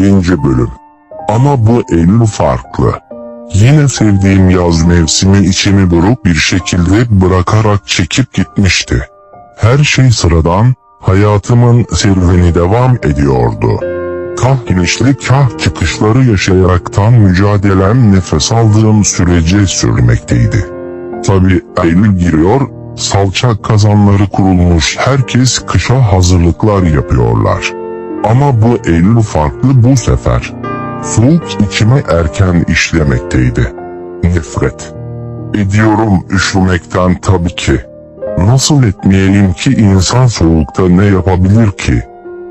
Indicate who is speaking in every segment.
Speaker 1: 1. Bölüm Ama bu Eylül farklı. Yine sevdiğim yaz mevsimi içimi buruk bir şekilde bırakarak çekip gitmişti. Her şey sıradan, hayatımın serüveni devam ediyordu. Kah inişli kah çıkışları yaşayaraktan mücadelem nefes aldığım sürece sürmekteydi. Tabi Eylül giriyor, salça kazanları kurulmuş herkes kışa hazırlıklar yapıyorlar. Ama bu Eylül farklı bu sefer. Soğuk içime erken işlemekteydi. Nefret. Ediyorum üşümekten tabii ki. Nasıl etmeyeyim ki insan soğukta ne yapabilir ki?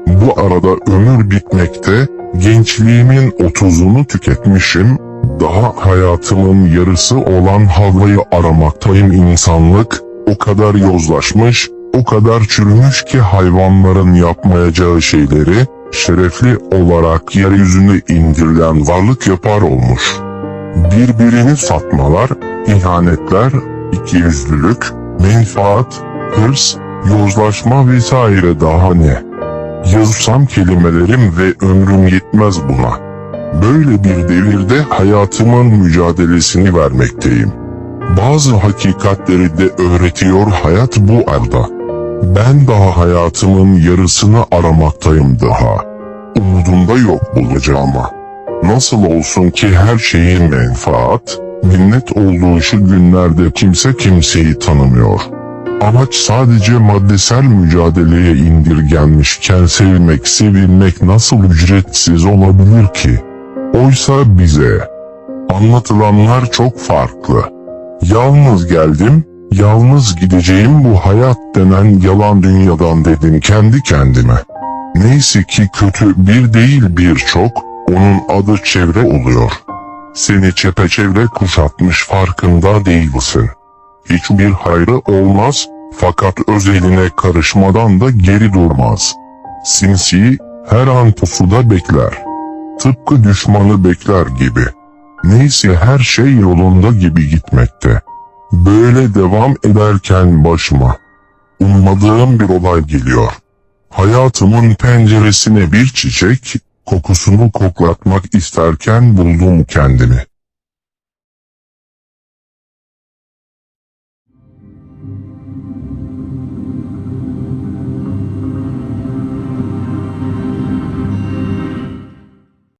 Speaker 1: Bu arada ömür bitmekte, gençliğimin otuzunu tüketmişim, daha hayatımın yarısı olan havayı aramaktayım insanlık, o kadar yozlaşmış, o kadar çürümüş ki hayvanların yapmayacağı şeyleri, şerefli olarak yeryüzüne indirilen varlık yapar olmuş. Birbirini satmalar, ihanetler, ikiyüzlülük, menfaat, hırs, yozlaşma vesaire daha ne? Yazsam kelimelerim ve ömrüm yetmez buna. Böyle bir devirde hayatımın mücadelesini vermekteyim. Bazı hakikatleri de öğretiyor hayat bu arada. Ben daha hayatımın yarısını aramaktayım daha. Umudumda yok bulacağıma. Nasıl olsun ki her şeyin menfaat, minnet olduğu şu günlerde kimse kimseyi tanımıyor. Amaç sadece maddesel mücadeleye indirgenmişken sevmek, sevilmek nasıl ücretsiz olabilir ki? Oysa bize anlatılanlar çok farklı. Yalnız geldim, yalnız gideceğim bu hayat denen yalan dünyadan dedim kendi kendime. Neyse ki kötü bir değil birçok, onun adı çevre oluyor. Seni çepeçevre kuşatmış farkında değilsin. Hiçbir hayrı olmaz, fakat özeline karışmadan da geri durmaz. Sinsi, her an pusuda bekler. Tıpkı düşmanı bekler gibi. Neyse her şey yolunda gibi gitmekte. Böyle devam ederken başıma ummadığım bir olay geliyor. Hayatımın penceresine bir çiçek, kokusunu koklatmak isterken buldum kendimi.